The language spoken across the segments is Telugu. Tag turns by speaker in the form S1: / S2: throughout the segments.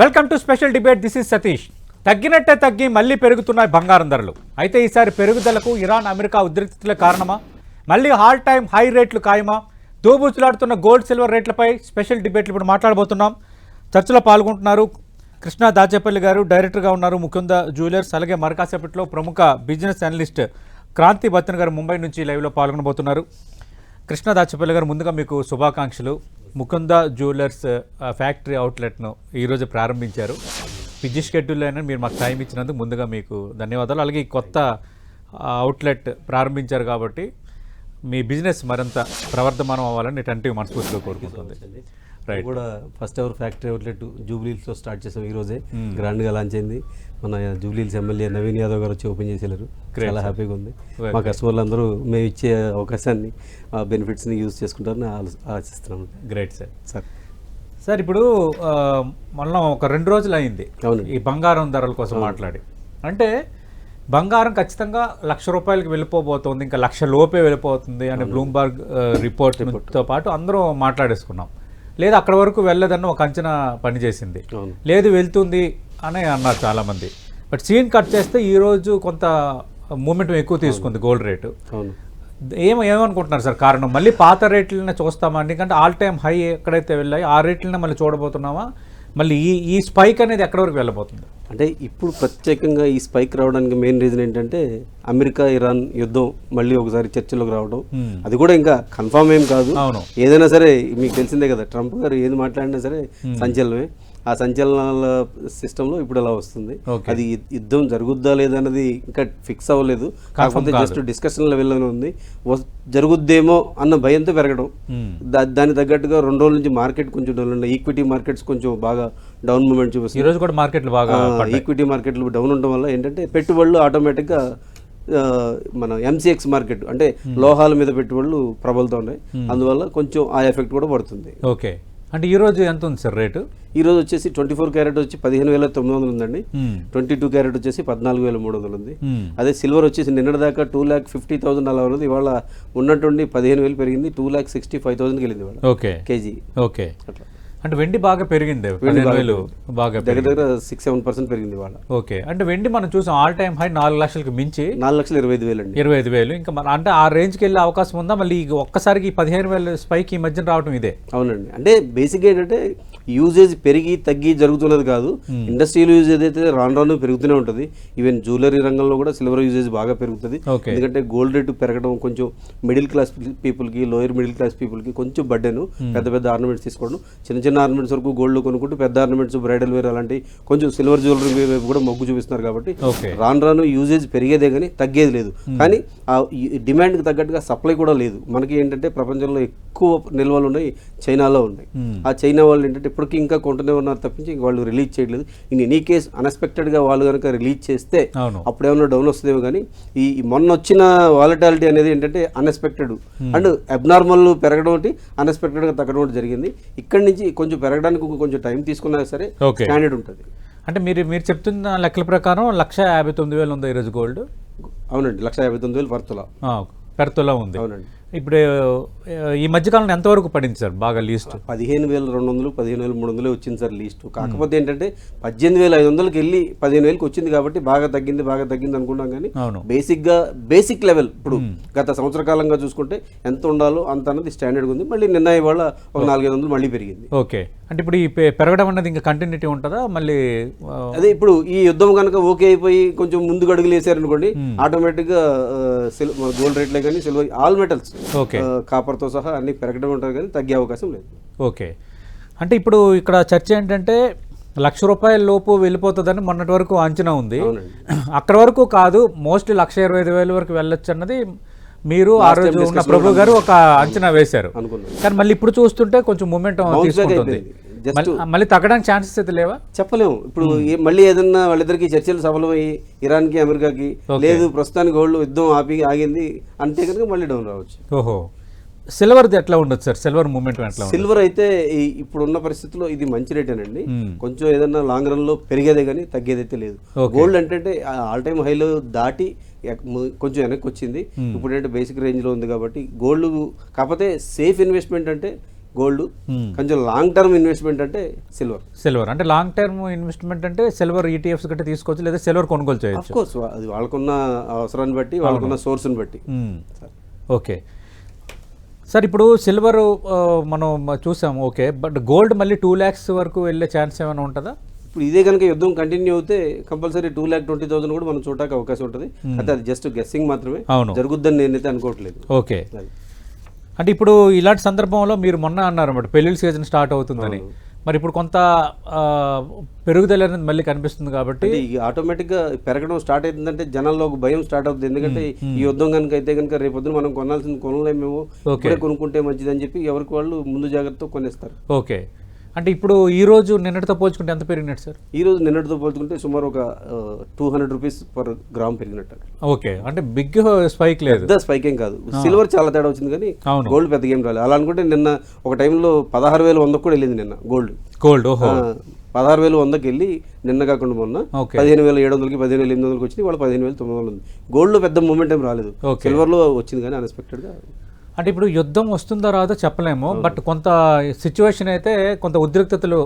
S1: Welcome to special debate this is Satish. తగ్గినట్టే తగ్గి మళ్ళీ పెరుగుతున్నాయి బంగారం ధరలు. అయితే ఈసారి పెరుగుదలకు ఇరాన్ అమెరికా ఉద్రిక్తతల కారణమా? మళ్ళీ హాల్ టైం హై రేట్లు ఖాయమా? దూబూచులాడుతున్న గోల్డ్ సిల్వర్ రేట్లపై స్పెషల్ డిబేట్లు ఇప్పుడు మాట్లాడబోతున్నాం. చర్చలో పాల్గొంటున్నారు కృష్ణ దాచేపల్లి గారు డైరెక్టర్గా ఉన్నారు ముకుంద జ్యువెలర్స్ అలాగే మరకాసేపట్లో ప్రముఖ బిజినెస్ అనలిస్ట్ క్రాంతి బత్తన్ గారు ముంబై నుంచి లైవ్లో పాల్గొనబోతున్నారు. కృష్ణ దాచపల్లి గారు ముందుగా మీకు శుభాకాంక్షలు. ముకుంద జ్యువెలర్స్ ఫ్యాక్టరీ అవుట్లెట్ను ఈరోజు ప్రారంభించారు. బిజీ షెడ్యూల్ అయినా మీరు మాకు టైం ఇచ్చినందుకు ముందుగా మీకు ధన్యవాదాలు. అలాగే ఈ కొత్త అవుట్లెట్ ప్రారంభించారు కాబట్టి మీ బిజినెస్ మరింత ప్రవర్ధమానం అవ్వాలని ఇటువంటి మనస్ఫూర్తిగా కోరుకుంటుంది.
S2: కూడా ఫస్ట్ ఎవర్ ఫ్యాక్టరీ అవుట్లెట్ జూబ్లీస్లో స్టార్ట్ చేసాం ఈ రోజే గ్రాండ్గా లాంచ్ అయింది. మన జూబ్లీస్ ఎమ్మెల్యే నవీన్ యాదవ్ గారు వచ్చి ఓపెన్ చేసేలారు చాలా హ్యాపీగా ఉంది. మా కస్టమర్లు అందరూ మేము ఇచ్చే అవకాశాన్ని ఆ బెనిఫిట్స్ని యూజ్ చేసుకుంటారని ఆశిస్తున్నాం.
S1: Great sir
S2: sir.
S1: సార్ ఇప్పుడు ఆ, మొన్న ఒక రెండు రోజులు అయింది
S2: అవును.
S1: ఈ బంగారం ధరల కోసం మాట్లాడి. అంటే బంగారం ఖచ్చితంగా లక్ష రూపాయలకి వెళ్ళిపోబోతోంది ఇంకా లక్ష లోపే వెళ్ళిపోతుంది అని బ్లూంబర్గ్ రిపోర్ట్తో పాటు అందరూ మాట్లాడేసుకున్నాం. లేదు అక్కడ వరకు వెళ్ళదన్న ఒక అంచనా పనిచేసింది లేదు వెళ్తుంది అని అన్నారు చాలామంది. బట్ సీన్ కట్ చేస్తే ఈరోజు కొంత మూమెంట్ ఎక్కువ తీసుకుంది గోల్డ్ రేటు.
S2: అవును.
S1: ఏం ఏమనుకుంటున్నారు సార్ కారణం? మళ్ళీ పాత రేట్లనే చూస్తామా? ఎందుకంటే ఆల్ టైమ్ హై ఎక్కడైతే వెళ్ళాయి ఆ రేట్లనే మళ్ళీ చూడబోతున్నామా? మళ్ళీ ఈ ఈ స్పైక్ అనేది ఎక్కడి వరకు వెళ్ళబోతుంది?
S2: అంటే ఇప్పుడు ప్రత్యేకంగా ఈ స్పైక్ రావడానికి మెయిన్ రీజన్ ఏంటంటే అమెరికా ఇరాన్ యుద్ధం మళ్ళీ ఒకసారి చర్చలోకి రావడం. అది కూడా ఇంకా కన్ఫామ్ ఏం కాదు. ఏదైనా సరే మీకు తెలిసిందే కదా ట్రంప్ గారు ఏది మాట్లాడినా సరే సంచలనమే. ఆ సంచలనాల సిస్టంలో ఇప్పుడు అలా వస్తుంది. అది యుద్ధం జరుగుద్దా లేదన్నది ఇంకా ఫిక్స్ అవ్వలేదు. కాకపోతే జస్ట్ డిస్కషన్ లెవెల్లోనే ఉంది. జరుగుద్దేమో అన్న భయంతో పెరగడం. దా దానికి తగ్గట్టుగా రెండు రోజుల నుంచి మార్కెట్ కొంచెం డౌన్ ఉన్నాయి. ఈక్విటీ మార్కెట్స్ కొంచెం బాగా డౌన్ మూమెంట్ చూపిస్తుంది.
S1: ఈ రోజు కూడా మార్కెట్లు బాగా
S2: ఈక్విటీ మార్కెట్లు డౌన్ ఉండడం వల్ల ఏంటంటే పెట్టుబడులు ఆటోమేటిక్గా మన ఎంసీఎక్స్ మార్కెట్ అంటే లోహాల మీద పెట్టుబడులు ప్రబలుతూ ఉన్నాయి. అందువల్ల కొంచెం ఆ ఎఫెక్ట్ కూడా పడుతుంది.
S1: ఓకే. అంటే ఈ రోజు ఎంత ఉంది సార్ రేటు?
S2: ఈ రోజు వచ్చేసి ట్వంటీ ఫోర్ క్యారెట్ వచ్చి పదిహేను వేల తొమ్మిది వందలు ఉందండి. ట్వంటీ టూ క్యారెట్ వచ్చేసి పద్నాలుగు వేల మూడు వందలు ఉంది. అదే సిల్వర్ వచ్చేసి నిన్నటి దాకా టూ ల్యాక్ ఫిఫ్టీ థౌసండ్ అలా ఉన్నది. ఇవాళ ఉన్నట్టుండి పదిహేను వేలు పెరిగింది. టూ ల్యాక్ సిక్స్టీ ఫైవ్ థౌసండ్కి వెళ్ళింది ఇవాళ
S1: ఓకే.
S2: కేజీ.
S1: ఓకే.
S2: అట్లా.
S1: అంటే వెండి బాగా పెరిగింది. వేలు బాగా
S2: దగ్గర దగ్గర సిక్స్ సెవెన్ పర్సెంట్ పెరిగింది ఇవాళ.
S1: ఓకే. అంటే వెండి మనం చూసాం ఆల్ టైమ్ హై నాలుగు లక్షలకు మించి
S2: నాలుగు లక్షల ఇరవై ఐదు వేలు అండి
S1: ఇరవై ఐదు వేలు. ఇంకా మన అంటే ఆ రేంజ్కి వెళ్ళే అవకాశం ఉందా? మళ్ళీ ఒక్కసారికి పదిహేను వేల స్పైక్ ఈ మధ్యన రావడం ఇదే.
S2: అవునండి. అంటే బేసిక్గా ఏంటంటే యూజేజ్ పెరిగి తగ్గి జరుగుతున్నది కాదు. ఇండస్ట్రియల్ యూజ్ ఏదైతే రాను రాను పెరుగుతూనే ఉంటుంది. ఈవెన్ జ్యువెలరీ రంగంలో కూడా సిల్వర్ యూజేజ్ బాగా పెరుగుతుంది. ఎందుకంటే గోల్డ్ రేటు పెరగడం కొంచెం మిడిల్ క్లాస్ పీపుల్కి లోయర్ మిడిల్ క్లాస్ పీపుల్కి కొంచెం బడ్డెను పెద్ద పెద్ద ఆర్నమెంట్స్ తీసుకోవడం. చిన్న చిన్న ఆర్నమెంట్స్ వరకు గోల్డ్ కొనుక్కుంటూ పెద్ద ఆర్నమెంట్స్ బ్రైడల్ వేర్ అలాంటి కొంచెం సిల్వర్ జ్యువెలరీ వైపు కూడా మొగ్గు చూపిస్తున్నారు కాబట్టి రాను రాను యూజేజ్ పెరిగేదే కానీ తగ్గేది లేదు. కానీ ఆ డిమాండ్కి తగ్గట్టుగా సప్లై కూడా లేదు. మనకి ఏంటంటే ప్రపంచంలో ఎక్కువ నిల్వలు ఉన్నాయి చైనాలో ఉన్నాయి.
S1: Hmm.
S2: ఆ చైనా వాళ్ళు ఏంటంటే ఇప్పటికీ ఇంకా కొంటూనే ఉన్నారు తప్పించి ఇంక వాళ్ళు రిలీజ్ చేయట్లేదు. ఇన్ ఎనీ కేస్ అన్ఎక్స్పెక్టెడ్గా వాళ్ళు కనుక రిలీజ్ చేస్తే
S1: అవును.
S2: అప్పుడు ఏమైనా డౌన్ వస్తుందేమో కానీ ఈ మొన్న వచ్చిన వాలటాలిటీ అనేది ఏంటంటే అన్ఎక్స్పెక్టెడ్ అండ్ అబ్నార్మల్ పెరగడం ఒకటి అన్ఎక్స్పెక్టెడ్గా తగ్గడం ఒకటి జరిగింది. ఇక్కడి నుంచి కొంచెం పెరగడానికి కొంచెం టైం తీసుకున్నా సరే స్టాండర్డ్ ఉంటుంది.
S1: అంటే మీరు మీరు చెప్తున్న లెక్కల ప్రకారం లక్ష యాభై తొమ్మిది వేలు ఉందా ఈరోజు గోల్డ్
S2: అవునండి లక్ష యాభై తొమ్మిది వేలు పర్తుల.
S1: పెర్తులా ఉంది.
S2: అవునండి.
S1: ఇప్పుడు ఈ మధ్యకాలంలో ఎంతవరకు పడింది సార్ బాగా లీస్ట్?
S2: పదిహేను వేల రెండు వందలు పదిహేను వేల మూడు వందలు వచ్చింది సార్ లీస్ట్. కాకపోతే ఏంటంటే పద్దెనిమిది వేల ఐదు వందలకి వెళ్ళి పదిహేను వేలకు వచ్చింది కాబట్టి బాగా తగ్గింది బాగా తగ్గింది అనుకున్నాం కానీ బేసిక్గా బేసిక్ లెవెల్ ఇప్పుడు గత సంవత్సర కాలంగా చూసుకుంటే ఎంత ఉండాలో అంత అన్నది స్టాండర్డ్ ఉంది. మళ్ళీ నిన్న ఇవాళ ఒక నాలుగైదు వందలు మళ్ళీ పెరిగింది.
S1: ఓకే. అంటే ఇప్పుడు ఈ పెరగడం అన్నది ఇంకా కంటిన్యూటీ ఉంటుందా? మళ్ళీ
S2: అదే ఇప్పుడు ఈ యుద్ధం కనుక ఓకే అయిపోయి కొంచెం ముందుకు అడుగులు వేసారనుకోండి ఆటోమేటిక్గా గోల్డ్ రేట్లే కానీ సిల్వర్ ఆల్ మెటల్స్ కాపర్తో సహా అన్ని పెరగడం ఉంటుంది కానీ తగ్గే అవకాశం లేదు.
S1: ఓకే. అంటే ఇప్పుడు ఇక్కడ చర్చ ఏంటంటే లక్ష రూపాయల లోపు వెళ్ళిపోతుందని మొన్నటి వరకు అంచనా ఉంది. అక్కడ వరకు కాదు మోస్ట్లీ లక్ష ఇరవై ఐదు వేల వరకు వెళ్ళొచ్చు అన్నది మీరు ఆ రోజు ఉన్న ప్రభు గారు ఒక అంచనా వేశారు. కానీ మళ్ళీ ఇప్పుడు చూస్తుంటే కొంచెం మూమెంట్ తీసుకుంటుంది. మళ్ళీ- తగ్గడానికి ఛాన్సెస్ అయితే లేవా?
S2: చెప్పలేము. ఇప్పుడు ఏ- మళ్ళీ ఏదన్నా వాళ్ళిద్దరికి చర్చలు సఫలమయ్యి ఇరాన్కి అమెరికాకి లేదు ప్రస్తుతానికి గోల్డ్ యుద్ధం ఆపి ఆగింది అంటే కనుక మళ్ళీ డౌన్ రావచ్చు.
S1: ఓహో. సిల్వర్ది ఎట్లా ఉండదు సార్? సిల్వర్ మూమెంట్ ఎట్లా
S2: సిల్వర్ అయితే ఇప్పుడున్న పరిస్థితిలో ఇది మంచి రేటేనండి
S1: మ్మ్.
S2: కొంచెం ఏదన్నా లాంగ్ రన్లో పెరిగేదే కానీ తగ్గేదైతే లేదు. గోల్డ్ అంటే ఆల్ టైమ్ హైలో దాటి కొంచెం వెనక్కి వచ్చింది. ఇప్పుడు అంటే బేసిక్ రేంజ్లో ఉంది కాబట్టి గోల్డ్ కాకపోతే సేఫ్ ఇన్వెస్ట్మెంట్ అంటే గోల్డ్. కొంచెం లాంగ్ టర్మ్ ఇన్వెస్ట్మెంట్ అంటే సిల్వర్
S1: సిల్వర్ అంటే లాంగ్ టర్మ్ ఇన్వెస్ట్మెంట్ అంటే సిల్వర్ ఈటీఎఫ్స్ గట్రా తీసుకోవచ్చు లేదా సిల్వర్ కొనుగోలు చేయొచ్చు.
S2: కోర్స్ అది వాళ్ళకున్న అవసరాన్ని బట్టి వాళ్ళకున్న సోర్స్ని బట్టి.
S1: ఓకే. సార్ ఇప్పుడు సిల్వర్ మనం చూసాము ఓకే. బట్ గోల్డ్ మళ్ళీ టూ ల్యాక్స్ వరకు వెళ్ళే ఛాన్స్ ఏమైనా ఉంటుందా?
S2: ఇప్పుడు ఇదే కనుక యుద్ధం కంటిన్యూ అవుతే compulsory two lakh twenty thousand కూడా మనం చూడడానికి అవకాశం ఉంటుంది. అయితే అది జస్ట్ గెస్సింగ్ మాత్రమే. జరుగుద్దని నేనైతే అనుకోవట్లేదు.
S1: ఓకే. అంటే ఇప్పుడు ఇలాంటి సందర్భంలో మీరు మొన్న అన్నారు అన్నమాట పెళ్ళిళ్ళ సీజన్ స్టార్ట్ అవుతుందని. మరి ఇప్పుడు కొంత పెరుగుదల అనేది మళ్ళీ కనిపిస్తుంది కాబట్టి
S2: అంటే ఈ ఆటోమేటిక్గా పెరగడం స్టార్ట్ అవుతుందంటే జనాల్లో ఒక భయం స్టార్ట్ అవుతుంది. ఎందుకంటే ఈ యుద్ధం కనుక అయితే కనుక రేపొద్దున మనం కొనాల్సింది కొనలేము ఇప్పుడే కొనుక్కుంటే మంచిది అని చెప్పి ఎవరికి వాళ్ళు ముందు జాగ్రత్తతో కొనేస్తారు.
S1: ఓకే. అంటే ఇప్పుడు ఈ రోజు నిన్నటితో పోల్చుకుంటే ఎంత పెరిగినట్టు సార్?
S2: ఈ రోజు నిన్నటితో పోల్చుకుంటే సుమారు ఒక two hundred rupees per gram పెరిగినట్టు
S1: ఓకే అంటే బిగ్ స్పైక్ లేదు.
S2: పెద్ద స్పైక్ ఏం కాదు. సిల్వర్ చాలా తేడా వచ్చింది కానీ గోల్డ్ పెద్దగా ఏం రాలేదు అలా అనుకుంటే నిన్న ఒక టైంలో పదహారు వేలు వందకు కూడా వెళ్ళింది నిన్న గోల్డ్.
S1: గోల్డ్ ఓహో.
S2: పదహారు వేలు వందకి వెళ్ళి నిన్న కాకుండా మొన్న పదిహేను వేల ఏడు వందలకి పదిహేను వేల ఎనిమిది వందలకి వచ్చింది. వాళ్ళు పదిహేను వేల తొమ్మిది వందలు ఉంది. గోల్డ్లో పెద్ద మూమెంట్ ఏం రాలేదు. సిల్వర్లో వచ్చింది కానీ అన్ఎక్స్పెక్టెడ్గా
S1: అంటే ఇప్పుడు యుద్ధం వస్తుందో రాదో చెప్పలేము. బట్ కొంత సిచ్యువేషన్ అయితే కొంత ఉద్రిక్తతలు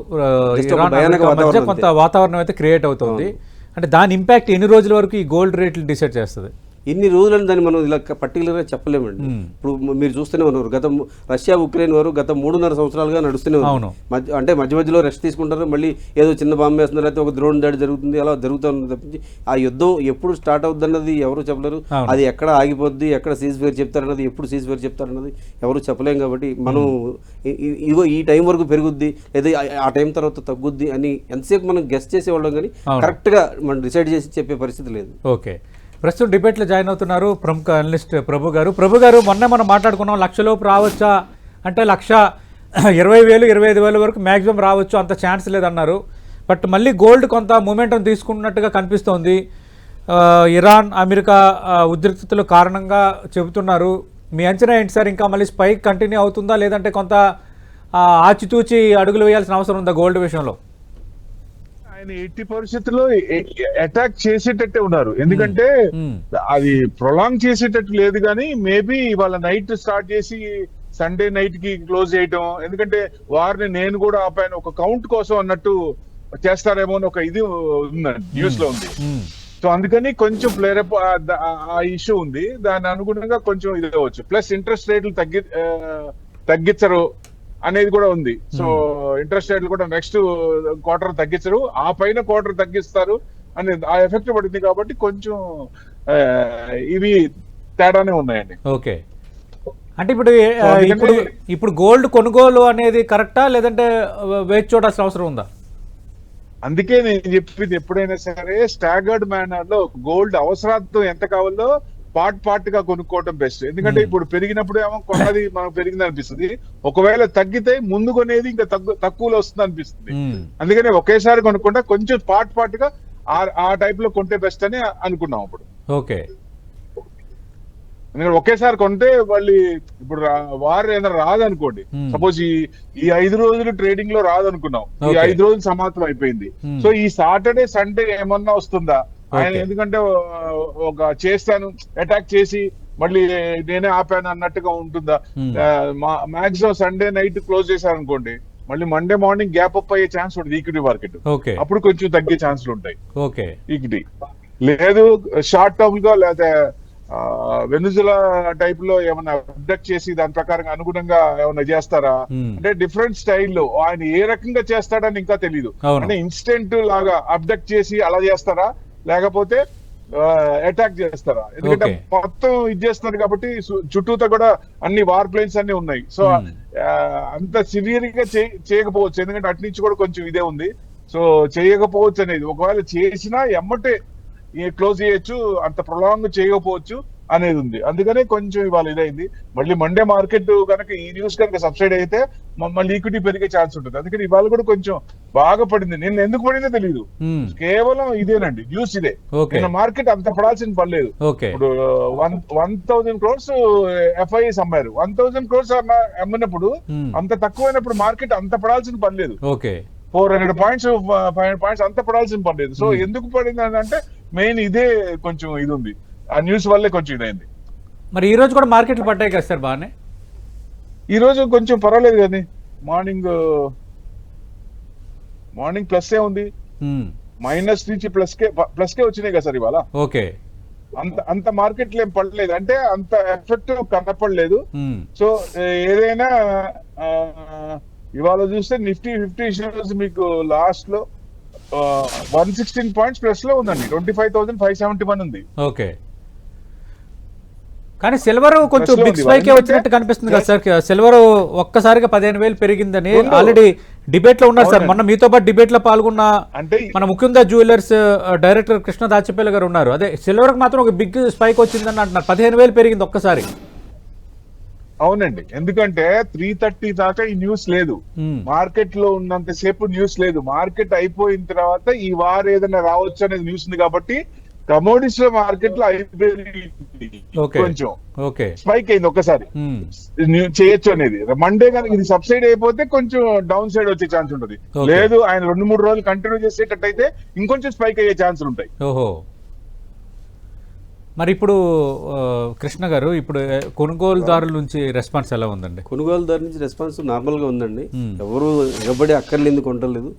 S1: మధ్య కొంత వాతావరణం అయితే క్రియేట్ అవుతుంది. అంటే దాని ఇంపాక్ట్ ఎన్ని రోజుల వరకు ఈ గోల్డ్ రేట్లు డిసైడ్ చేస్తుంది?
S2: ఇన్ని రోజులని దాన్ని మనం ఇలా పర్టికులర్గా చెప్పలేమండి. ఇప్పుడు మీరు చూస్తూనే ఉన్నారు గత రష్యా ఉక్రెయిన్ వారు గత మూడున్నర సంవత్సరాలుగా నడుస్తూనే ఉన్నారు. మధ్య అంటే మధ్య మధ్యలో రెస్ట్ తీసుకుంటారు మళ్ళీ ఏదో చిన్న బాంబు వేస్తున్నారు అయితే ఒక ద్రోణ్ దాడి జరుగుతుంది అలా జరుగుతూ ఉంది తప్పించి ఆ యుద్ధం ఎప్పుడు స్టార్ట్ అవుద్ది అన్నది ఎవరు చెప్పలేరు. అది ఎక్కడ ఆగిపోద్ది ఎక్కడ సీజ్ ఫేర్ చెప్తారన్నది ఎప్పుడు సీజ్ ఫేర్ చెప్తారన్నది ఎవరు చెప్పలేం కాబట్టి మనం ఇగో ఈ టైం వరకు పెరుగుద్ది లేదా ఆ- టైం తర్వాత తగ్గుద్ది అని ఎంతసేపు మనం గెస్ట్ చేసేవాళ్ళం కానీ. కరెక్ట్గా మనం డిసైడ్ చేసి చెప్పే పరిస్థితి లేదు.
S1: ఓకే. ప్రస్తుతం డిబేట్లో జాయిన్ అవుతున్నారు ప్రముఖ అనలిస్ట్ ప్రభు గారు. ప్రభు గారు మొన్న మనం మాట్లాడుకున్నాం లక్షలోపు రావచ్చా? అంటే లక్ష ఇరవై వేలు ఇరవై ఐదు వేల వరకు మ్యాక్సిమం రావచ్చు అంత ఛాన్స్ లేదన్నారు. బట్ మళ్ళీ గోల్డ్ కొంత మూమెంటం తీసుకున్నట్టుగా కనిపిస్తోంది. ఇరాన్ అమెరికా ఉద్రిక్తతల కారణంగా చెబుతున్నారు. మీ అంచనా ఏంటి సార్? ఇంకా మళ్ళీ స్పైక్ కంటిన్యూ అవుతుందా? లేదంటే కొంత ఆచితూచి అడుగులు వేయాల్సిన అవసరం ఉందా గోల్డ్ విషయంలో?
S3: ఆయన ఎట్టి పరిస్థితుల్లో అటాక్ చేసేటట్టే ఉన్నారు. ఎందుకంటే. అది ప్రొలాంగ్ చేసేటట్టు లేదు కానీ మేబీ ఇవాళ నైట్ స్టార్ట్ చేసి సండే నైట్కి క్లోజ్ చేయటం. ఎందుకంటే వారిని నేను కూడా ఆపాను. ఒక కౌంట్ కోసం అన్నట్టు చేస్తారేమో అని ఒక ఇది ఉందండి న్యూస్లో ఉంది. సో అందుకని కొంచెం ప్లేరప్ ఆ ఇష్యూ ఉంది. దాని అనుగుణంగా కొంచెం ఇది అవ్వచ్చు. ప్లస్ ఇంట్రెస్ట్ రేట్లు తగ్గి ఆ, తగ్గించరు. అనేది కూడా ఉంది. సో ఇంట్రెస్ట్ రేట్లు కూడా నెక్స్ట్ క్వార్టర్ తగ్గించరు. ఆ పైన క్వార్టర్ తగ్గిస్తారు అనేది ఆ ఎఫెక్ట్ పడింది కాబట్టి కొంచెం ఇవి తేడానే ఉన్నాయండి.
S1: ఓకే. అంటే ఇప్పుడు ఇప్పుడు ఇప్పుడు గోల్డ్ కొనుగోలు అనేది కరెక్టా లేదంటే వేచి చూడాల్సిన అవసరం ఉందా?
S3: అందుకే నేను చెప్పింది ఎప్పుడైనా సరే స్టాగర్డ్ మేనర్లో గోల్డ్ అవసరార్థం ఎంత కావాలో పార్ట్ పార్ట్గా కొనుక్కోవడం బెస్ట్ ఎందుకంటే ఇప్పుడు పెరిగినప్పుడు ఏమో కొన్నది మనకు పెరిగింది అనిపిస్తుంది. ఒకవేళ తగ్గితే ముందు కొనేది ఇంకా తగ్గు తక్కువలో వస్తుంది అనిపిస్తుంది.
S1: మ్మ్.
S3: అందుకని ఒకేసారి కొనుక్కుంటా కొంచెం పార్ట్ పార్ట్గా ఆ- టైప్లో కొంటే బెస్ట్ అని అనుకున్నాం అప్పుడు.
S1: ఓకే.
S3: ఎందుకంటే ఒకేసారి కొంటే మళ్ళీ ఇప్పుడు వారు ఏదైనా రాదనుకోండి.
S1: Hmm.
S3: సపోజ్ ఈ ఈ ఐదు రోజులు ట్రేడింగ్లో రాదనుకున్నాం. ఈ. ఐదు రోజులు సమాప్తం అయిపోయింది.
S1: Hmm.
S3: సో ఈ సాటర్డే సండే ఏమన్నా వస్తుందా? ఆయన. ఎందుకంటే ఒక చేస్తాను అటాక్ చేసి మళ్ళీ నేనే ఆపాను అన్నట్టుగా ఉంటుందా. మాక్సిమం సండే నైట్ క్లోజ్ చేశారు అనుకోండి మళ్ళీ మండే మార్నింగ్ గ్యాప్ అప్ అయ్యే ఛాన్స్ ఉంటుంది ఈక్విటీ మార్కెట్. అప్పుడు కొంచెం తగ్గే ఛాన్సులు ఉంటాయి.
S1: ఓకే.
S3: ఈక్విటీ. లేదు షార్ట్ టర్మ్గా లేదా వెనుజులా టైప్లో ఏమైనా అబ్డక్ట్ చేసి దాని ప్రకారం అనుగుణంగా ఏమైనా చేస్తారా?
S1: Hmm.
S3: అంటే డిఫరెంట్ స్టైల్లో ఆయన ఏ రకంగా చేస్తాడని ఇంకా తెలియదు. అంటే ఇన్స్టెంట్ లాగా అబ్డక్ట్ చేసి అలా చేస్తారా? లేకపోతే అటాక్ చేస్తారా? ఎందుకంటే. మొత్తం ఇది చేస్తున్నారు కాబట్టి చుట్టూతో కూడా అన్ని వార్ ప్లేన్స్ అన్ని ఉన్నాయి. So
S1: Hmm.
S3: అంత సివియర్గా చేయకపోవచ్చు. ఎందుకంటే అటు నుంచి కూడా కొంచెం ఇదే ఉంది. సో చేయకపోవచ్చు అనేది. ఒకవేళ చేసినా ఎమ్మటే క్లోజ్ చేయొచ్చు. అంత ప్రొలాంగ్ చేయకపోవచ్చు. అనేది ఉంది. అందుకనే కొంచెం ఇవాళ ఇదైంది. మళ్ళీ మండే మార్కెట్ కనుక ఈ న్యూస్ కనుక సబ్సైడ్ అయితే మళ్ళీ ఈక్విటీ పెరిగే ఛాన్స్ ఉంటుంది. అందుకని ఇవాళ కూడా కొంచెం బాగా పడింది. నేను ఎందుకు పడిందో తెలియదు. కేవలం ఇదేనండి. న్యూస్ ఇదే. నిన్న మార్కెట్ అంత పడాల్సిన పర్లేదు ఇప్పుడు one one thousand crores FIs అమ్మారు. వన్ థౌసండ్ క్రోర్స్ అమ్మినప్పుడు
S1: మ్మ్.
S3: అంత తక్కువైనప్పుడు మార్కెట్ అంత పడాల్సిన పని లేదు.
S1: Okay.
S3: Four hundred points five hundred points అంత పడాల్సిన పని లేదు. సో ఎందుకు పడింది అని అంటే మెయిన్ ఇదే కొంచెం ఇది ఉంది. ఆ న్యూస్ వల్లే కొంచెం ఇదైంది.
S1: మరి ఈ రోజు కూడా మార్కెట్లు పడ్డాయి కదా సార్ బాగానే?
S3: ఈ రోజు కొంచెం పర్వాలేదు కానీ మార్నింగ్ మార్నింగ్ ప్లస్ ఏ ఉంది. మైనస్ నుంచి ప్లస్ కే ప్లస్ కే వచ్చినాయి కదా సార్ ఇవాళ.
S1: ఓకే.
S3: అంత అంత మార్కెట్లో ఏం పడలేదు. అంటే అంత ఎఫెక్ట్ కనపడలేదు. సో ఏదైనా ఇవాళ చూస్తే నిఫ్టీ ఫిఫ్టీ షేర్స్ మీకు లాస్ట్లో వన్ సిక్స్టీన్ పాయింట్స్ ప్లస్లో ఉందండి. Twenty five thousand five seventy one ఉంది.
S1: ఓకే. కానీ సిల్వర్ కొంచెం బిగ్. స్పైక్ వచ్చినట్టు కనిపిస్తుంది కదా సార్. సిల్వర్ ఒక్కసారిగా పదిహేను వేలు పెరిగిందని
S3: రెండు.
S1: ఆల్రెడీ డిబేట్లో ఉన్నారు సార్. మొన్న మీతో పాటు డిబేట్లో పాల్గొన్న
S3: అంటే
S1: మన ముఖ్యంగా జ్యువెలర్స్ డైరెక్టర్ కృష్ణ దాచపల్లి గారు ఉన్నారు. అదే సిల్వర్కి మాత్రం ఒక బిగ్ స్పైక్ వచ్చిందని అంటున్నారు. పదిహేను వేలు పెరిగింది ఒక్కసారి.
S3: అవునండి. ఎందుకంటే త్రీ థర్టీ దాకా ఈ న్యూస్ లేదు. మార్కెట్లో ఉన్నంత సేపు న్యూస్ లేదు. మార్కెట్ అయిపోయిన తర్వాత ఈ వార్ ఏదైనా రావచ్చు అనేది న్యూస్ ఉంది కాబట్టి కమోడిటీస్లో మార్కెట్లో అయిపోయింది.
S1: ఓకే.
S3: కొంచెం.
S1: ఓకే.
S3: స్పైక్ అయింది ఒక్కసారి చేయొచ్చు అనేది. మండే కనుక ఇది సబ్సైడ్ అయిపోతే కొంచెం డౌన్ సైడ్ వచ్చే ఛాన్స్ ఉంటుంది. లేదు ఆయన రెండు మూడు రోజులు కంటిన్యూ చేసేటట్టయితే ఇంకొంచెం స్పైక్ అయ్యే ఛాన్స్ ఉంటాయి.
S1: ఓహో. మరి ఇప్పుడు కృష్ణ గారు ఇప్పుడు కొనుగోలుదారుల నుంచి రెస్పాన్స్ ఎలా ఉందండి?
S2: కొనుగోలుదారు నుంచి రెస్పాన్స్ నార్మల్గా ఉందండి. ఎవరు ఎగబడి అక్కర్లేదు కొంటలేదు.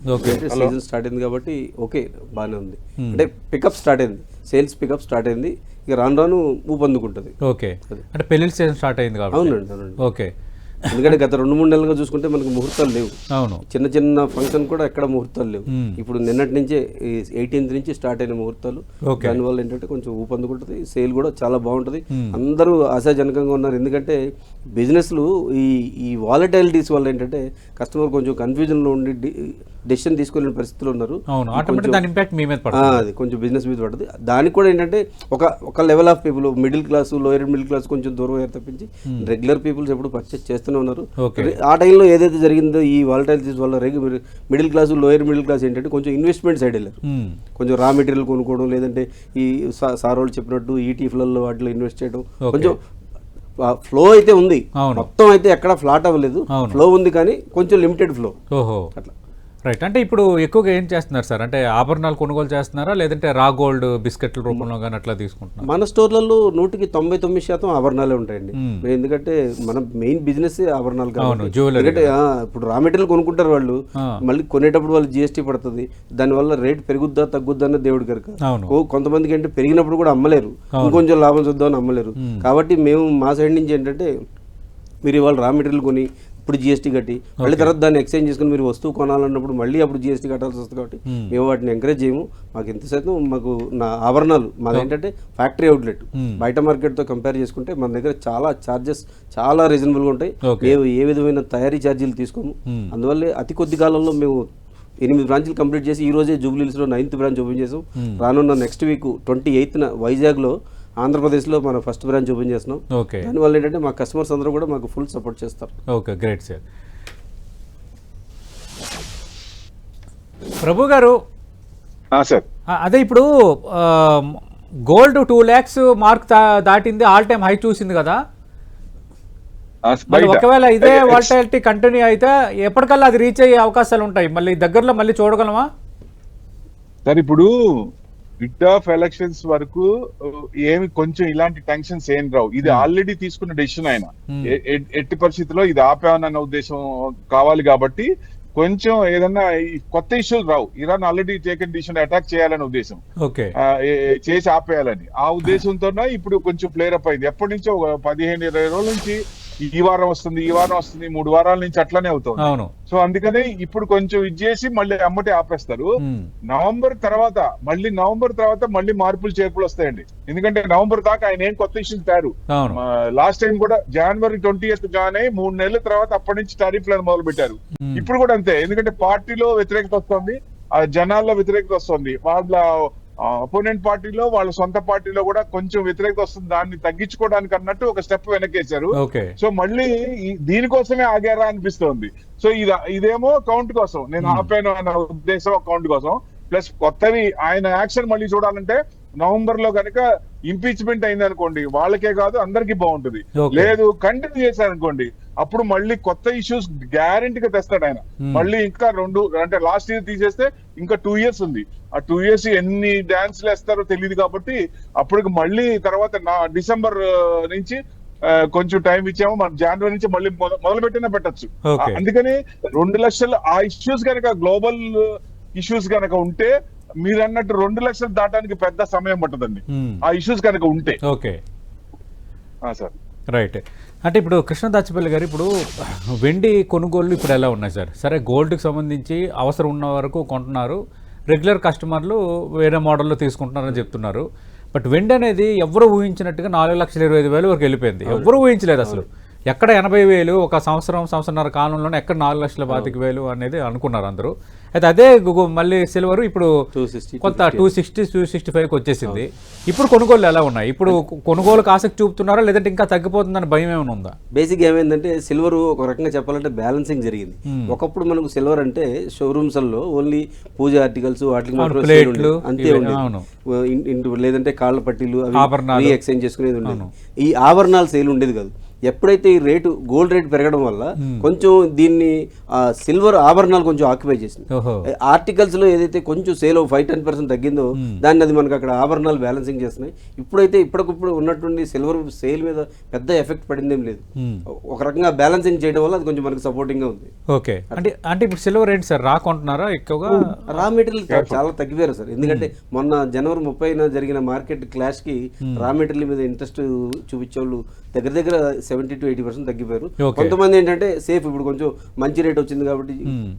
S2: సీజన్ స్టార్ట్ అయింది కాబట్టి ఓకే బాగానే ఉంది. అంటే పికప్ స్టార్ట్ అయింది. సేల్స్ పికప్ స్టార్ట్ అయింది. ఇక రాను రాను ఊపందుకుంటది
S1: ఓకే. అంటే పెళ్ళి సీజన్ స్టార్ట్ అయింది కాబట్టి.
S2: అవునండి అవునండి.
S1: ఓకే.
S2: ఎందుకంటే గత రెండు మూడు నెలలుగా చూసుకుంటే మనకు ముహూర్తాలు లేవు.
S1: అవును.
S2: చిన్న చిన్న ఫంక్షన్ కూడా ఎక్కడ ముహూర్తాలు లేవు. ఇప్పుడు నిన్నటి నుంచే ఎయిటీన్త్ నుంచి స్టార్ట్ అయిన ముహూర్తాలు. దానివల్ల ఏంటంటే కొంచెం ఊపందుకుంటుంది సేల్ కూడా చాలా బాగుంటుంది. అందరూ ఆశాజనకంగా ఉన్నారు. ఎందుకంటే బిజినెస్లు ఈ ఈ వాలటైలిటీస్ వల్ల ఏంటంటే కస్టమర్ కొంచెం కన్ఫ్యూజన్లో ఉండి డెసిషన్ తీసుకోలేని పరిస్థితులు ఉన్నారు. అది కొంచెం బిజినెస్ మీద పడుతుంది. దానికి కూడా ఏంటంటే ఒక ఒక level of people middle class lower middle class కొంచెం దూరం అయ్యారు తప్పించి రెగ్యులర్ పీపుల్స్ ఎప్పుడు పర్చేస్ చేస్తూనే ఉన్నారు. ఆ టైంలో ఏదైతే జరిగిందో ఈ వాలటైలిటీస్ వల్ల regular middle class lower middle class ఏంటంటే కొంచెం ఇన్వెస్ట్మెంట్ సైడ్ వెళ్ళారు.
S1: మ్మ్.
S2: కొంచెం రా మెటీరియల్ కొనుక్కోవడం లేదంటే ఈ సార్ వాళ్ళు చెప్పినట్టు ఈటీఎఫ్లలో వాటిలో ఇన్వెస్ట్ చేయడం. కొంచెం ఫ్లో అయితే ఉంది. మొత్తం అయితే ఎక్కడ ఫ్లాట్ అవ్వలేదు. ఫ్లో ఉంది కానీ కొంచెం లిమిటెడ్ ఫ్లో అట్లా.
S1: రైట్ అంటే ఇప్పుడు ఎక్కువగా ఏం చేస్తున్నారు సార్? అంటే ఆభరణాలు కొనుగోలు చేస్తున్నారా? లేదంటే రా గోల్డ్ బిస్కెట్ల రూపంలో కానీ అట్లా తీసుకుంటున్నారా?
S2: మన స్టోర్లలో నూటికి తొంభై తొమ్మిది శాతం ఆభరణాలే ఉంటాయండి. ఎందుకంటే మన మెయిన్ బిజినెస్ ఆభరణాలు ఎందుకంటే ఆ, ఇప్పుడు రా మెటీరియల్ కొనుక్కుంటారు వాళ్ళు. మళ్ళీ కొనేటప్పుడు వాళ్ళు జిఎస్టీ పడుతుంది. దానివల్ల రేట్ పెరుగుద్దా తగ్గుద్దా అన్న దేవుడి కనుక. కొంతమందికి అంటే పెరిగినప్పుడు కూడా అమ్మలేరు. ఇంకొంచెం లాభం చూద్దామని అమ్మలేరు.
S1: మ్మ్.
S2: కాబట్టి మేము మా సైడ్ నుంచి ఏంటంటే మీరు ఇవాళ రా మెటీరియల్ కొని ఇప్పుడు జిఎస్టీ కట్టి మళ్ళీ తర్వాత దాన్ని ఎక్స్చేంజ్ చేసుకుని మీరు వస్తువు కొనాలన్నప్పుడు మళ్ళీ అప్పుడు జిఎస్టీ కట్టాల్సి వస్తుంది కాబట్టి
S1: మ్మ్.
S2: వాటిని ఎంకరేజ్ చేయము మాకు ఎంత శాతం మాకు నా ఆభరణాలు మాది ఏంటంటే ఫ్యాక్టరీ అవుట్లెట్. బయట మార్కెట్తో కంపేర్ చేసుకుంటే మన దగ్గర చాలా ఛార్జెస్ చాలా రీజనబుల్గా ఉంటాయి. మేము ఏ విధమైన తయారీ ఛార్జీలు తీసుకోము. అందువల్లే అతి కొద్ది కాలంలో మేము ఎనిమిది బ్రాంచ్లు కంప్లీట్ చేసి ఈ రోజే జూబ్లీహిల్స్లో నైన్త్ బ్రాంచ్ ఓపెన్ చేసాం. రానున్న నెక్స్ట్ వీక్ ట్వంటీ ఎయిత్న వైజాగ్లో ఆంధ్రప్రదేశ్లో మన ఫస్ట్ బ్రాంచ్ ఓపెన్ చేస్తున్నాం.
S1: ఓకే.
S2: దానివల్ల ఏంటంటే మా కస్టమర్స్ అందరూ కూడా మాకు ఫుల్ సపోర్ట్ చేస్తారు.
S1: Okay great sir. ప్రభు గారు
S3: ఆ, సార్.
S1: అదే ఇప్పుడు గోల్డ్ టూ ల్యాక్స్ మార్క్ దాటింది ఆల్ టైమ్ హై చూసింది కదా. ఒకవేళ ఇదే వాల్టాలిటీ కంటిన్యూ అయితే ఎప్పటికల్లా అది రీచ్ అయ్యే అవకాశాలు ఉంటాయి. మళ్ళీ దగ్గరలో మళ్ళీ చూడగలమా?
S3: సార్ ఇప్పుడు బిట్ ఆఫ్ ఎలక్షన్స్ వరకు ఆ, ఏమి కొంచెం ఇలాంటి టెన్షన్స్ ఏం రావు. ఇది ఆల్రెడీ తీసుకున్న డెసిషన్ ఆయన.
S1: Hmm.
S3: ఎట్టి పరిస్థితుల్లో ఇది ఆపేమన్న ఉద్దేశం కావాలి కాబట్టి కొంచెం ఏదన్నా కొత్త ఇష్యూలు రావు. Iran already taken decision attack చేయాలనే ఉద్దేశం. చేసి ఆపేయాలని. ఆ ఉద్దేశంతోనే ఇప్పుడు కొంచెం ప్లేర్ అప్ అయింది. ఎప్పటి నుంచో ఒక పదిహేను ఇరవై రోజుల నుంచి ఈ వారం వస్తుంది ఈ వారం వస్తుంది మూడు వారాల నుంచి అట్లానే అవుతుంది.
S1: అవును.
S3: సో అందుకనే ఇప్పుడు కొంచెం ఇది చేసి మళ్ళీ అమ్మటే ఆపేస్తారు. నవంబర్ తర్వాత మళ్ళీ నవంబర్ తర్వాత మళ్ళీ మార్పులు చేర్పులు వస్తాయండి. ఎందుకంటే నవంబర్ దాకా ఆయన ఏం కొత్త ఇష్యూస్ తయారు లాస్ట్ టైం కూడా జనవరి ట్వంటీ ఎయిత్ అయ్యి మూడు నెలల తర్వాత అప్పటి నుంచి టారిఫ్లను మొదలు పెట్టారు. ఇప్పుడు కూడా అంతే. ఎందుకంటే పార్టీలో వ్యతిరేకత వస్తుంది ఆ జనాల్లో వ్యతిరేకత వస్తుంది. వాళ్ళ అపోనెంట్ పార్టీలో వాళ్ళ సొంత పార్టీలో కూడా కొంచెం వ్యతిరేకత వస్తుంది. దాన్ని తగ్గించుకోవడానికి అన్నట్టు ఒక స్టెప్ వెనకేశారు. సో మళ్ళీ దీనికోసమే ఆగారా అనిపిస్తోంది. సో ఇది ఇదేమో కౌంట్ కోసం. నేను ఆపాను అన్న ఉద్దేశం కౌంట్ కోసం. ప్లస్ కొత్తవి ఆయన యాక్షన్ మళ్ళీ చూడాలంటే నవంబర్లో కనుక ఇంపీచ్మెంట్ అయింది అనుకోండి వాళ్ళకే కాదు అందరికీ బాగుంటుంది. లేదు కంటిన్యూ చేశారనుకోండి అప్పుడు మళ్ళీ కొత్త ఇష్యూస్ గ్యారంటీగా తెస్తాడు ఆయన. మళ్ళీ ఇంకా రెండు అంటే లాస్ట్ ఇయర్ తీసేస్తే ఇంకా టూ ఇయర్స్ ఉంది. ఆ టూ ఇయర్స్ ఎన్ని డాన్స్లు వేస్తారో తెలియదు కాబట్టి అప్పటికి మళ్ళీ తర్వాత నా డిసెంబర్ నుంచి కొంచెం టైం ఇచ్చాము. మనం జనవరి నుంచి మళ్ళీ మొద- మొదలు పెట్టినా పెట్టచ్చు. అందుకని రెండు లక్షలు ఆ ఇష్యూస్ కనుక గ్లోబల్ ఇష్యూస్ కనుక ఉంటే మీరు అన్నట్టు రెండు లక్షలు దాటానికి పెద్ద సమయం పట్టదండి.
S1: మ్మ్.
S3: ఆ ఇష్యూస్ కనుక ఉంటే.
S1: ఓకే
S3: ఆ, సార్.
S1: రైట్. అంటే ఇప్పుడు కృష్ణ దాచిపల్లి గారు ఇప్పుడు వెండి కొనుగోళ్ళు ఇప్పుడు ఎలా ఉన్నాయి సార్? సరే గోల్డ్కి సంబంధించి అవసరం ఉన్న వరకు కొంటున్నారు. రెగ్యులర్ కస్టమర్లు వేరే మోడల్లో తీసుకుంటున్నారని చెప్తున్నారు. బట్ వెండి అనేది ఎవరు ఊహించినట్టుగా నాలుగు లక్షల ఇరవై ఐదు వేలు వరకు వెళ్ళిపోయింది. ఎవరు ఊహించలేదు అసలు. ఎక్కడ ఎనభై వేలు ఒక సంవత్సరం సంవత్సరంన్నర కాలంలోనే ఎక్కడ నాలుగు లక్షల పాతిక వేలు అనేది అనుకున్నారు అందరూ. అయితే అదే మళ్ళీ సిల్వర్ ఇప్పుడు
S2: 260,
S1: కొంత టూ సిక్స్టీ టూ సిక్స్టీ ఫైవ్కి వచ్చేసింది. ఇప్పుడు కొనుగోలు ఎలా ఉన్నాయి? ఇప్పుడు కొనుగోలుకు ఆసక్తి చూపుతున్నారా? లేదంటే ఇంకా తగ్గిపోతుందని భయం ఏమైనా ఉందా?
S2: బేసిక్ ఏమైందంటే సిల్వర్ ఒక రకంగా చెప్పాలంటే బ్యాలెన్సింగ్ జరిగింది. ఒకప్పుడు మనకు సిల్వర్ అంటే షోరూమ్స్లో ఓన్లీ పూజ ఆర్టికల్స్ వాటికి. అంతే లేదంటే కాళ్ళ పట్టీలు. ఎక్స్చేంజ్ చేసుకునేది ఉండేది. ఈ ఆభరణాలు సేల్ ఉండేది కాదు. ఎప్పుడైతే ఈ రేటు గోల్డ్ రేట్ పెరగడం వల్ల కొంచెం దీన్ని సిల్వర్ ఆభరణాలు కొంచెం ఆక్యుపై చేసింది. ఆర్టికల్స్లో ఏదైతే కొంచెం సేల్ ఫైవ్ టెన్ పర్సెంట్ తగ్గిందో దాన్ని అది మనకు అక్కడ ఆభరణాలు బ్యాలెన్సింగ్ చేస్తున్నాయి. ఇప్పుడైతే ఇప్పటికిప్పుడు ఉన్నటువంటి సిల్వర్ సేల్ మీద పెద్ద ఎఫెక్ట్ పడిందేం లేదు. ఒక రకంగా బ్యాలెన్సింగ్ చేయడం వల్ల అది కొంచెం మనకు సపోర్టింగ్గా ఉంది.
S1: ఓకే. అంటే అంటే ఇప్పుడు సిల్వర్ ఏంటి సార్ రాకుంటున్నారా ఎక్కువగా?
S2: రా మెటీరియల్ చాలా తగ్గిపోయారు సార్. ఎందుకంటే మొన్న జనవరి ముప్పైన జరిగిన మార్కెట్ క్లాష్కి రా మెటీరియల్ మీద ఇంట్రెస్ట్ చూపించే వాళ్ళు దగ్గర దగ్గర సెవెంటీ టు ఎయిటీ పర్సెంట్ తగ్గిపోయారు. కొంతమంది ఏంటంటే సేఫ్ ఇప్పుడు కొంచెం మంచి రేట్ వచ్చింది కాబట్టి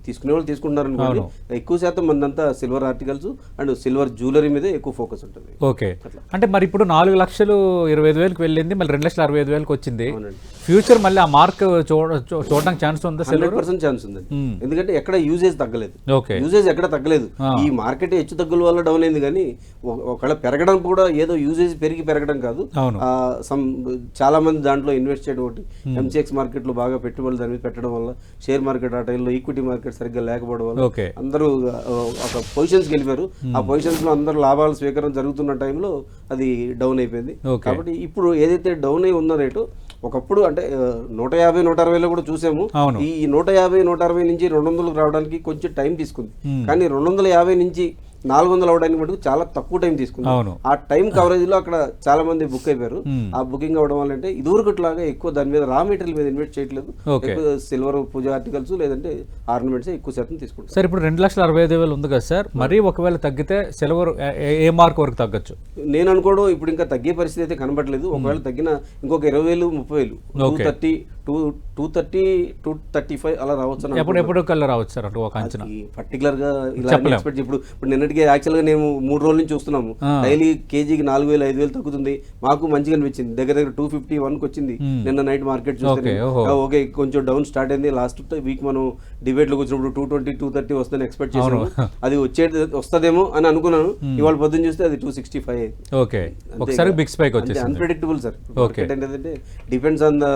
S2: తీసుకునే వాళ్ళు తీసుకుంటున్నారు అనుకోండి. ఎక్కువ శాతం మందంతా silver articles and silver jewellery మీదే ఎక్కువ ఫోకస్ ఉంటుంది.
S1: ఓకే. అంటే మరి ఇప్పుడు నాలుగు లక్షలు ఇరవై ఐదు వేలకు వెళ్ళింది మళ్ళీ రెండు లక్షల అరవై ఐదు వేలకు వచ్చింది. ఫ్యూచర్ మళ్ళీ ఆ మార్క్ చూడడానికి ఛాన్స్ ఉందా
S2: హండ్రెడ్
S1: సిల్వర్
S2: పర్సెంట్ ఛాన్స్ ఉందండి ఎందుకంటే ఎక్కడ యూజేజ్ తగ్గలేదు. యూజేజ్ ఎక్కడ తగ్గలేదు. ఈ మార్కెట్ హెచ్చు తగ్గుల వల్ల డౌన్ అయింది కానీ ఒక- ఒకవేళ పెరగడం కూడా ఏదో యూజేజ్ పెరిగి పెరగడం కాదు. some చాలా మంది దాంట్లో ఇన్వెస్ట్ చేయడం ఒకటి. ఎంసీఎక్స్ మార్కెట్లో బాగా పెట్టుబడులు దాని మీద పెట్టడం వల్ల షేర్ మార్కెట్ ఆ టైంలో ఈక్విటీ మార్కెట్ సరిగ్గా లేకపోవడం వల్ల అందరూ ఒక పొజిషన్స్ గెలిపారు. ఆ పొజిషన్స్లో అందరూ లాభాల స్వీకారం జరుగుతున్న టైంలో అది డౌన్ అయిపోయింది. కాబట్టి ఇప్పుడు ఏదైతే డౌన్ అయి ఉన్న రేటు ఒకప్పుడు అంటే నూట యాభై నూట అరవైలో కూడా చూసాము. ఈ నూట యాభై నూట అరవై నుంచి రెండు వందలకు రావడానికి కొంచెం టైం తీసుకుంది. కానీ రెండు వందల యాభై నుంచి నాలుగు వందలు అవడానికి మటుకు చాలా తక్కువ టైం తీసుకుంది.
S1: అవును.
S2: ఆ టైం కవరేజ్లో అక్కడ చాలా మంది బుక్ అయిపోయారు. ఆ బుకింగ్ అవడం వల్ల అంటే ఇదివరకట్లాగా ఎక్కువ దాని మీద రా మెటీరియల్ మీద ఇన్వెస్ట్ చేయట్లేదు. ఎక్కువ సిల్వర్ పూజ ఆర్టికల్స్ లేదంటే ఆర్నమెంట్స్ ఎక్కువ శాతం తీసుకుంటారు.
S1: సార్ ఇప్పుడు రెండు లక్షల అరవై ఐదు వేలు ఉంది కదా సార్. మరీ ఒకవేళ తగ్గితే సిల్వర్ ఏ మార్క్ వరకు తగ్గొచ్చు?
S2: నేను అనుకోవడం ఇప్పుడు ఇంకా తగ్గే పరిస్థితి అయితే కనబడలేదు. ఒకవేళ తగ్గిన ఇంకొక ఇరవై వేలు ముప్పై వేలు. Thirty two two thirty two thirty five అలా రావచ్చు
S1: ఎప్పుడు ఎప్పుడు కల్లా రావచ్చు సార్ అటు ఒక అంచనా?
S2: పర్టికులర్గా ఇలా. ఎక్స్పెక్ట్ ఇప్పుడు ఇప్పుడు నిన్నటికి యాక్చువల్గా మేము మూడు రోజుల నుంచి చూస్తున్నాము. డైలీ కేజీకి నాలుగు వేలు ఐదు వేలు తగ్గుతుంది. మాకు మంచిగా అనిపించింది. దగ్గర దగ్గర టూ ఫిఫ్టీ వన్కి వచ్చింది నిన్న నైట్ మార్కెట్ చూస్తే
S1: ఓకే.
S2: ఓకే కొంచెం డౌన్ స్టార్ట్ అయింది. లాస్ట్ వీక్ మనం డిబేట్లోకి వచ్చినప్పుడు టూ ట్వంటీ టూ థర్టీ వస్తుందని ఎక్స్పెక్ట్ చేసాము అది వచ్చే వస్తదేమో అని అనుకున్నాను. ఇవాళ పొద్దున్న చూస్తే అది టూ సిక్స్టీ ఫైవ్
S1: ఓకే. ఒకసారి బిగ్ స్పైక్ వచ్చేసింది.
S2: అన్ప్రెడిక్టబుల్ సార్ మార్కెట్ ఏంటంటే డిపెండ్స్ ఆన్ ద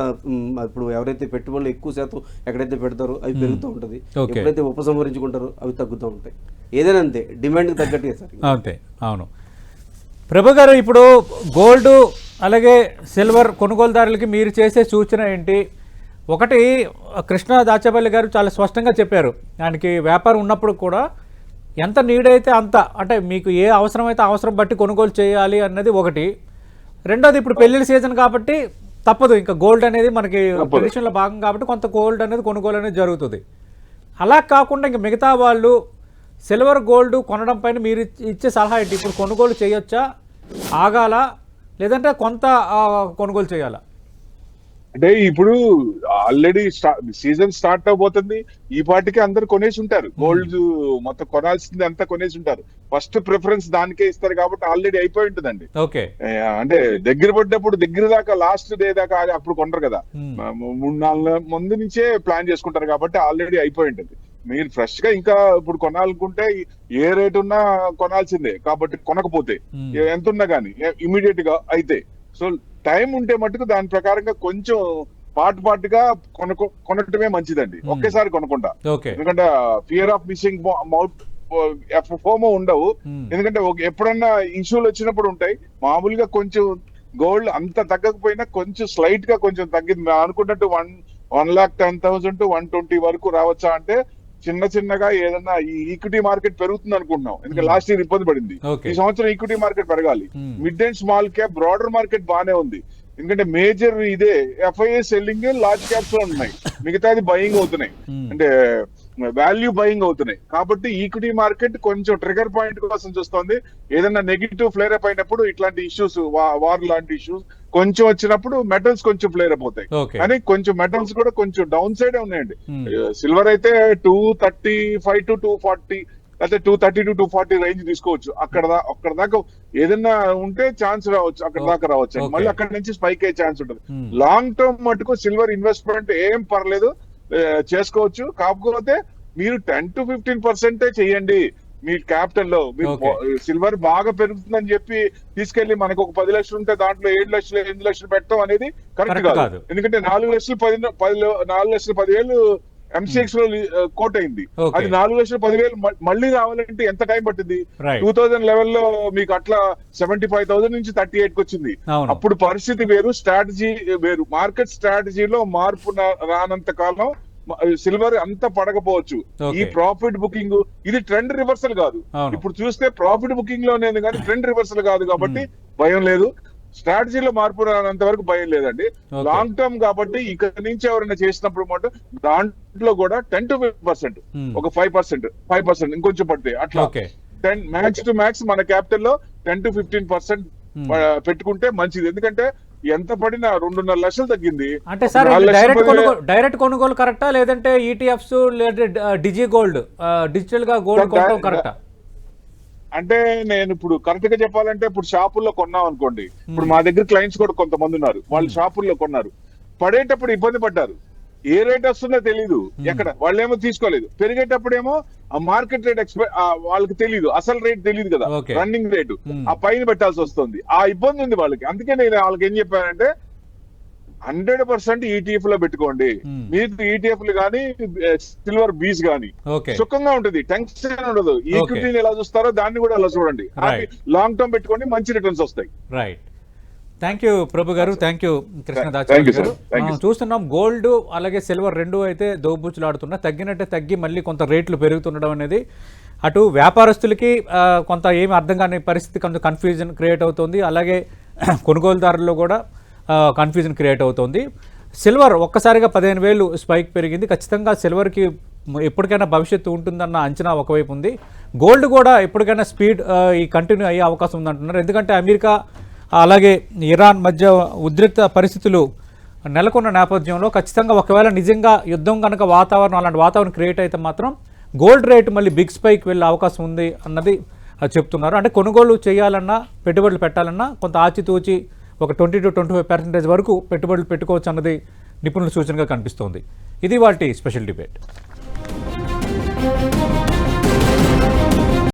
S2: ఇప్పుడు ఎవరైతే పెట్టుబడులు ఎక్కువ శాతం ఎక్కడైతే పెడతారో అవి పెరుగుతూ ఉంటుంది. ఎప్పుడైతే ఉపసంహరించుకుంటారో అవి తగ్గుతూ ఉంటాయి. ఏదైనా అంతే డిమాండ్ తగ్గట్టే సార్
S1: అంతే అవును. ప్రభు గారు ఇప్పుడు గోల్డ్ అలాగే సిల్వర్ కొనుగోలుదారులకి మీరు చేసే సూచన ఏంటి? ఒకటి కృష్ణ దాచపల్లి గారు చాలా స్పష్టంగా చెప్పారు. దానికి వ్యాపారం ఉన్నప్పుడు కూడా ఎంత నీడ్ అయితే అంత అంటే మీకు ఏ అవసరమైతే అవసరం బట్టి కొనుగోలు చేయాలి అన్నది ఒకటి. రెండోది ఇప్పుడు పెళ్ళిళ్ళ సీజన్ కాబట్టి తప్పదు. ఇంకా గోల్డ్ అనేది మనకి ట్రెడిషన్లో భాగం కాబట్టి కొంత గోల్డ్ అనేది కొనుగోలు అనేది జరుగుతుంది. అలా కాకుండా ఇంక మిగతా వాళ్ళు సిల్వర్ గోల్డ్ కొనడం పైన మీరు ఇచ్చే- సలహా ఏంటి? ఇప్పుడు కొనుగోలు చేయొచ్చా? ఆగాల? లేదంటే కొంత కొనుగోలు చేయాలా?
S3: అంటే ఇప్పుడు ఆల్రెడీ సీజన్ స్టార్ట్ అవబోతుంది. ఈ పాటికి అందరు కొనేసి ఉంటారు. గోల్డ్ మొత్తం కొనాల్సింది అంతా కొనేసి ఉంటారు. ఫస్ట్ ప్రిఫరెన్స్ దానికే ఇస్తారు కాబట్టి ఆల్రెడీ అయిపోయి ఉంటుందండి. అంటే దగ్గర పడ్డప్పుడు దగ్గర దాకా లాస్ట్ డే దాకా అప్పుడు కొనరు కదా.
S1: Hmm.
S3: మూడు నాలుగు ముందు నుంచే ప్లాన్ చేసుకుంటారు కాబట్టి ఆల్రెడీ అయిపోయి ఉంటుంది. మీరు ఫ్రెష్గా ఇంకా ఇప్పుడు కొనాలనుకుంటే ఏ రేట్ ఉన్నా కొనాల్సిందే. కాబట్టి కొనకపోతే
S1: Hmm.
S3: ఎంత ఉన్నా కానీ ఇమీడియట్గా అయితే. సో టైం ఉంటే మటుకు దాని ప్రకారంగా కొంచెం పార్ట్ పార్ట్గా కొనుక్కో కొనటమే మంచిదండి. ఒకేసారి కొనకుండా. ఎందుకంటే fear of missing out FOMO ఉండవు. ఎందుకంటే ఎప్పుడన్నా ఇష్యూలు వచ్చినప్పుడు ఉంటాయి. మామూలుగా కొంచెం గోల్డ్ అంత తగ్గకపోయినా కొంచెం స్లైట్గా కొంచెం తగ్గింది. అనుకున్నట్టు one one lakh ten thousand to one twenty వరకు రావచ్చా అంటే చిన్న చిన్నగా ఏదన్నా ఈ ఈక్విటీ మార్కెట్ పెరుగుతుంది అనుకుంటున్నాం. ఎందుకంటే లాస్ట్ ఇయర్ ఇబ్బంది పడింది. ఈ సంవత్సరం ఈక్విటీ మార్కెట్ పెరగాలి.
S1: Hmm.
S3: Mid and small cap broader market బానే ఉంది. ఎందుకంటే మేజర్ ఇదే ఎఫ్ఐఏ సెల్లింగ్ లార్జ్ క్యాప్స్లో ఉన్నాయి. మిగతాది బయింగ్ అవుతున్నాయి.
S1: Hmm.
S3: అంటే వాల్యూ బయింగ్ అవుతున్నాయి. కాబట్టి ఈక్విటీ మార్కెట్ కొంచెం ట్రిగర్ పాయింట్ కోసం చూస్తోంది. ఏదైనా నెగిటివ్ ఫ్లేర్ అప్ అయినప్పుడు ఇట్లాంటి ఇష్యూస్ వార్ లాంటి ఇష్యూస్ కొంచెం వచ్చినప్పుడు మెటల్స్ కొంచెం ఫ్లేర్
S1: ఓకే
S3: కానీ కొంచెం మెటల్స్ కూడా కొంచెం డౌన్ సైడ్ ఉన్నాయండి.
S1: Hmm.
S3: సిల్వర్ అయితే two thirty five to two forty లేకపోతే two thirty to two forty range తీసుకోవచ్చు. అక్కడ అక్కడ దాకా ఏదైనా ఉంటే ఛాన్స్ రావచ్చు అక్కడ దాకా రావచ్చు. మళ్ళీ అక్కడ నుంచి స్పైక్ అయ్యే ఛాన్స్ ఉంటుంది.
S1: Hmm.
S3: లాంగ్ టర్మ్ మటుకు సిల్వర్ ఇన్వెస్ట్మెంట్ ఏం పర్లేదు చేసుకోవచ్చు. కాకపోతే మీరు టెన్ టు ఫిఫ్టీన్ పర్సెంటే చేయండి మీ క్యాపిటల్లో మీరు
S1: Okay.
S3: సిల్వర్ బాగా పెరుగుతుందని చెప్పి తీసుకెళ్ళి మనకు ఒక పది లక్షలు ఉంటే దాంట్లో ఏడు లక్షలు ఎనిమిది లక్షలు పెట్టడం అనేది కరెక్ట్ కాదు. ఎందుకంటే నాలుగు లక్షలు పది పది నాలుగు లక్షలు పదివేలు ఎంసీఎక్స్లో కోట్ అయింది. అది నాలుగు లక్షలు పదివేలు మ- మళ్ళీ రావాలంటే ఎంత టైం పట్టింది? టూ థౌజండ్ లెవెల్లో మీకు అట్లా సెవెంటీ ఫైవ్ థౌసండ్ నుంచి థర్టీ ఎయిట్కి వచ్చింది. అప్పుడు పరిస్థితి వేరు స్ట్రాటజీ వేరు. మార్కెట్ స్ట్రాటజీలో మార్పు రానంత కాలం సిల్వర్ అంత పడకపోవచ్చు. ఈ ప్రాఫిట్ బుకింగ్ ఇది ట్రెండ్ రివర్సల్ కాదు. ఇప్పుడు చూస్తే ప్రాఫిట్ బుకింగ్లోనే కానీ ట్రెండ్ రివర్సల్ కాదు కాబట్టి భయం లేదు స్ట్రాటజీలో మార్పు రానంత వరకు భయం లేదండి. లాంగ్ టర్మ్ కాబట్టి ఇక్కడ నుంచి ఎవరైనా చేసినప్పుడు మాట దాంట్లో కూడా టెన్ టు ఫిఫ్టీ పర్సెంట్. ఒక ఫైవ్ పర్సెంట్ ఫైవ్ పర్సెంట్ ఇంకొంచెం పడితే అట్లా టెన్ మ్యాక్స్ టు మ్యాక్స్ మన క్యాపిటల్లో టెన్ టు ఫిఫ్టీన్ పర్సెంట్. పెట్టుకుంటే మంచిది ఎందుకంటే ఎంత పడినా రెండున్నర లక్షలు తగ్గింది.
S1: అంటే సార్ డైరెక్ట్ కొనుగోలు డైరెక్ట్ కొనుగోలు కరెక్టా లేదంటే E ఈటీఎఫ్స్ లేదా డిజి గోల్డ్ డిజిటల్గా గోల్డ్ కొనడం కరెక్టా
S3: అంటే నేను ఇప్పుడు కరెక్ట్గా చెప్పాలంటే ఇప్పుడు షాపుల్లో కొన్నాం అనుకోండి. ఇప్పుడు మా దగ్గర క్లయింట్స్ కూడా కొంతమంది ఉన్నారు. వాళ్ళు షాపుల్లో కొన్నారు. పడేటప్పుడు ఇబ్బంది పడ్డారు. ఏ రేట్ వస్తుందో తెలియదు ఎక్కడ? వాళ్ళేమో తీసుకోలేదు. పెరిగేటప్పుడేమో ఆ మార్కెట్ రేట్ ఎక్స్పెక్ట్ వాళ్ళకి తెలియదు అసలు రేట్ తెలియదు కదా. Running rate
S1: Hmm.
S3: ఆ పైన పెట్టాల్సి వస్తుంది. ఆ ఇబ్బంది ఉంది వాళ్ళకి. అందుకే నేను వాళ్ళకి ఏం చెప్పానంటే హండ్రెడ్ పర్సెంట్ ఈటీఎఫ్లో పెట్టుకోండి.
S1: Hmm.
S3: మీకు ఈటీఎఫ్లు కానీ సిల్వర్ బీస్ కానీ సుఖంగా ఉంటుంది. టెన్షన్ ఉండదు. ఈక్విటీని ఎలా చూస్తారో దాన్ని కూడా అలా చూడండి. లాంగ్ టర్మ్ పెట్టుకోండి మంచి రిటర్న్స్ వస్తాయి.
S1: రైట్ థ్యాంక్ యూ ప్రభు గారు. థ్యాంక్ యూ కృష్ణ
S3: Thank
S1: దాచారి
S3: you, sir.
S1: గారు చూస్తున్నాం గోల్డ్ అలాగే సిల్వర్ రెండు అయితే దోబుచ్చులాడుతున్నా తగ్గినట్టే తగ్గి మళ్ళీ కొంత రేట్లు పెరుగుతుండడం అనేది. అటు వ్యాపారస్తులకి కొంత ఏమి అర్థం కాని పరిస్థితి కొంత కన్ఫ్యూజన్ క్రియేట్ అవుతుంది. అలాగే కొనుగోలుదారుల్లో కూడా కన్ఫ్యూజన్ క్రియేట్ అవుతుంది. సిల్వర్ ఒక్కసారిగా పదిహేను వేలు స్పైక్ పెరిగింది. ఖచ్చితంగా సిల్వర్కి ఎప్పటికైనా భవిష్యత్తు ఉంటుందన్న అంచనా ఒకవైపు ఉంది. గోల్డ్ కూడా ఎప్పటికైనా స్పీడ్ ఈ కంటిన్యూ అయ్యే అవకాశం ఉందంటున్నారు. ఎందుకంటే అమెరికా అలాగే ఇరాన్ మధ్య ఉద్రిక్త పరిస్థితులు నెలకొన్న నేపథ్యంలో ఖచ్చితంగా ఒకవేళ నిజంగా యుద్ధం కనుక వాతావరణం అలాంటి వాతావరణం క్రియేట్ అయితే మాత్రం గోల్డ్ రేట్ మళ్ళీ బిగ్ స్పైక్ వెళ్ళే అవకాశం ఉంది అన్నది చెప్తున్నారు. అంటే కొనుగోలు చేయాలన్నా పెట్టుబడులు పెట్టాలన్నా కొంత ఆచితూచి ఒక twenty to twenty five percentage వరకు పెట్టుబడులు పెట్టుకోవచ్చు అన్నది నిపుణుల సూచనగా కనిపిస్తోంది. ఇది వాటి స్పెషల్ డిబేట్